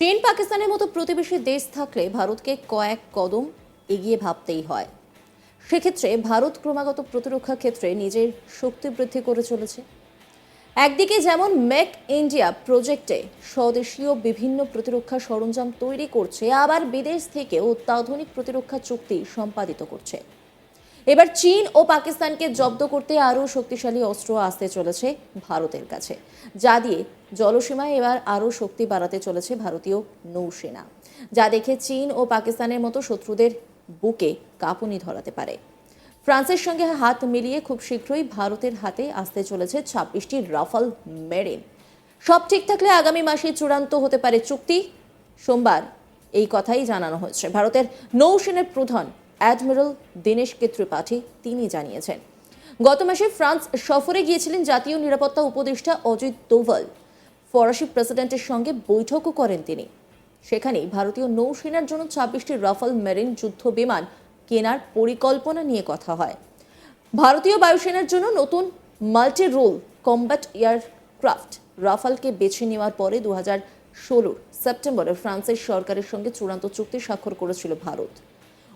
চীন পাকিস্তানের মতো প্রতিবেশী দেশ থাকলে ভারতকে কয়েক কদম এগিয়ে ভাবতেই হয়। সেক্ষেত্রে ভারত ক্রমাগত প্রতিরক্ষা ক্ষেত্রে নিজের শক্তি বৃদ্ধি করে চলেছে। একদিকে যেমন মেক ইন্ডিয়া প্রজেক্টে স্বদেশীয় বিভিন্ন প্রতিরক্ষা সরঞ্জাম তৈরি করছে, আবার বিদেশ থেকে অত্যাধুনিক প্রতিরক্ষা চুক্তি সম্পাদিত করছে। এবার চীন ও পাকিস্তানকে জব্দ করতে আরও শক্তিশালী অস্ত্র আসতে চলেছে ভারতের কাছে। যা দিয়ে জলসীমায় এবার আরও শক্তি বাড়াতে চলেছে ভারতীয় নৌসেনা। যা দেখে চীন ও পাকিস্তানের মতো শত্রুদের বুকে কাঁপুনি ধরাতে পারে। ফ্রান্সের সঙ্গে হাত মিলিয়ে খুব শীঘ্রই ভারতের হাতে আসতে চলেছে ছাব্বিশটি রাফাল মেরিন। সব ঠিক থাকলে আগামী মাসে চূড়ান্ত হতে পারে চুক্তি। সোমবার এই কথাই জানানো হয়েছে। ভারতের নৌসেনার প্রধান অ্যাডমিরাল দীনেশ কে ত্রিপাঠী তিনি জানিয়েছেন। গত মাসে ফ্রান্স সফরে গিয়েছিলেন জাতীয় নিরাপত্তা উপদেষ্টা অজিত দোভাল। ফরাসি প্রেসিডেন্টের সঙ্গে বৈঠকও করেন তিনি। সেখানেই ভারতীয় নৌসেনার জন্য ছাব্বিশটি রাফাল মেরিন যুদ্ধ বিমান কেনার পরিকল্পনা নিয়ে কথা হয়। ভারতীয় বায়ুসেনার জন্য নতুন মাল্টি রোল কম্ব্যাট এয়ারক্রাফট রাফালকে বেছে নেওয়ার পরে দু হাজার ষোলোর সেপ্টেম্বরে ফ্রান্সের সরকারের সঙ্গে চূড়ান্ত চুক্তি স্বাক্ষর করেছিল ভারত।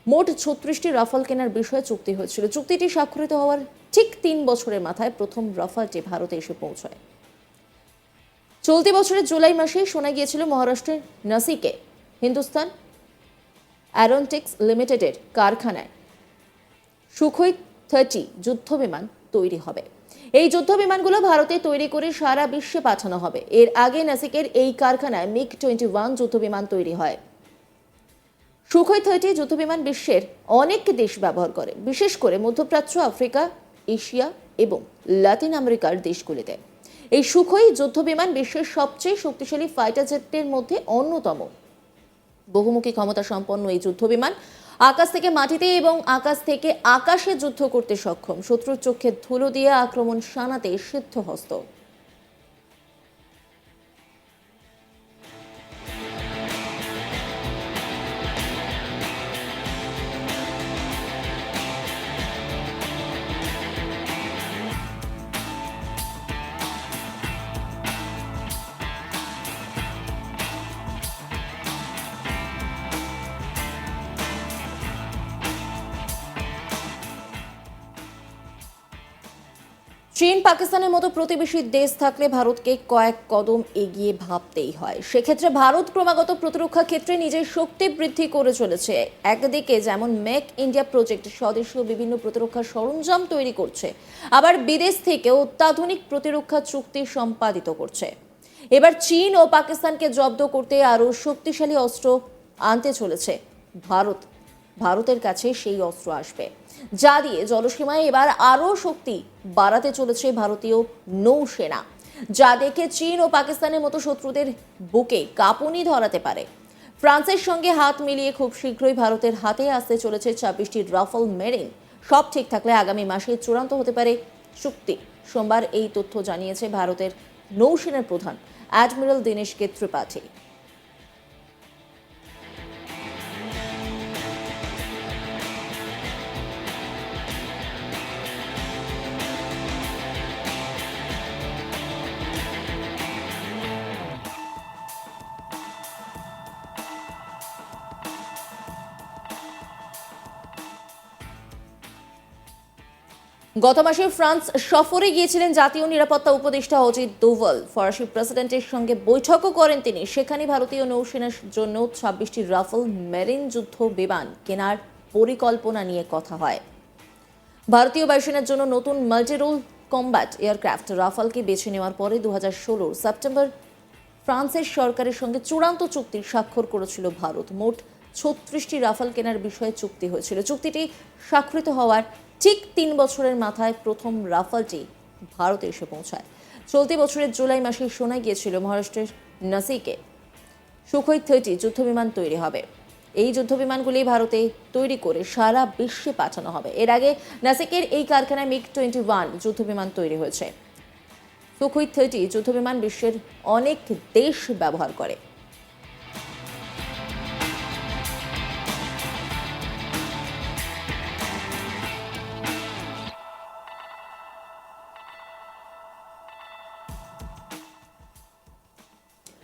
মোট ছত্রিশটি রাফাল কেনার বিষয়ে চুক্তি হয়েছিল। চুক্তিটি স্বাক্ষরিত হওয়ার ঠিক তিন বছরের মাথায় প্রথম রাফালটি ভারতে এসে পৌঁছায়। চলতি বছরের জুলাই মাসেই শোনা গিয়েছিল মহারাষ্ট্রের নাসিকে, হিন্দুস্তান অ্যারোনটিক্স লিমিটেডের কারখানায়। সুখই থার্টি যুদ্ধ বিমান তৈরি হবে। এই যুদ্ধ বিমানগুলো ভারতে তৈরি করে সারা বিশ্বে পাঠানো হবে। এর আগে নাসিকের এই কারখানায় মিগ টোয়েন্টি ওয়ান যুদ্ধ বিমান তৈরি হয়। সুখই থার্টি যুদ্ধ বিমান বিশ্বের অনেক দেশ ব্যবহার করে, বিশেষ করে মধ্যপ্রাচ্য, আফ্রিকা, এশিয়া এবং লাতিন আমেরিকার দেশগুলিতে। এই সুখই যুদ্ধ বিমান বিশ্বের সবচেয়ে শক্তিশালী ফাইটার জেটের মধ্যে অন্যতম। বহুমুখী ক্ষমতা সম্পন্ন এই যুদ্ধ বিমান আকাশ থেকে মাটিতে এবং আকাশ থেকে আকাশে যুদ্ধ করতে সক্ষম। শত্রুর চোখে ধুলো দিয়ে আক্রমণ শানাতে সিদ্ধ চীন, পাকিস্তানের মতো প্রতিবেশী দেশ থাকলে ভারতকে কয়েক কদম এগিয়ে ভাবতেই হয়। সেক্ষেত্রে ভারত ক্রমাগত প্রতিরক্ষা ক্ষেত্রে নিজের শক্তি বৃদ্ধি করে চলেছে। একদিকে যেমন মেক ইন্ডিয়া প্রজেক্ট, স্বদেশীয় বিভিন্ন প্রতিরক্ষা সরঞ্জাম তৈরি করছে, আবার বিদেশ থেকে অত্যাধুনিক প্রতিরক্ষা চুক্তি সম্পাদিত করছে। এবার চীন ও পাকিস্তানকে জব্দ করতে আরও শক্তিশালী অস্ত্র আনতে চলেছে ভারত। ভারতের কাছে সেই অস্ত্র আসবে। যা দিয়ে জলসীমায় এবার আরও শক্তি বাড়াতে চলেছে ভারতীয় নৌসেনা। যা দেখে চীন ও পাকিস্তানের মতো শত্রুদের বুকে কাঁপুনি ধরাতে পারে। ফ্রান্সের সঙ্গে হাত মিলিয়ে খুব শীঘ্রই ভারতের হাতে আসতে চলেছে ছাব্বিশটি রাফাল মেরিন। সব ঠিক থাকলে আগামী মাসে চূড়ান্ত হতে পারে চুক্তি। সোমবার এই তথ্য জানিয়েছে ভারতের নৌসেনার প্রধান, অ্যাডমিরাল দীনেশ কে ত্রিপাঠী গত মাসে ফ্রান্স সফরে গিয়েছিলেন জাতীয় নিরাপত্তা উপদেষ্টা অজিত দোভাল। ফরাসি প্রেসিডেন্টের সঙ্গে বৈঠকও করেন তিনি। সেখানে ভারতীয় নৌসেনার জন্য ছাব্বিশটি রাফেল মেরিন যুদ্ধ বিমান কেনার পরিকল্পনা নিয়ে কথা হয়। ভারতীয় বায়ুসেনার জন্য নতুন মাল্টিরোল কম্ব্যাট এয়ারক্রাফট রাফালকে বেছে নেওয়ার পরে দু হাজার সেপ্টেম্বর ফ্রান্সের সরকারের সঙ্গে চূড়ান্ত চুক্তি স্বাক্ষর করেছিল ভারত। মোট ছত্রিশটি রাফাল কেনার বিষয়ে চুক্তি হয়েছিল। চুক্তিটি স্বাক্ষরিত হওয়ার ঠিক তিন বছরের মাথায় প্রথম রাফালটি ভারতে এসে পৌঁছায়। চলতি বছরের জুলাই মাসে শোনা গিয়েছিল মহারাষ্ট্রের নাসিকে। সুখই থার্টি যুদ্ধবিমান তৈরি হবে। এই যুদ্ধবিমানগুলি ভারতে তৈরি করে সারা বিশ্বে পাঠানো হবে। এর আগে নাসিকের এই কারখানায় মিগ টোয়েন্টি ওয়ান যুদ্ধবিমান তৈরি হয়েছে। সুখই থার্টি যুদ্ধবিমান বিশ্বের অনেক দেশ ব্যবহার করে।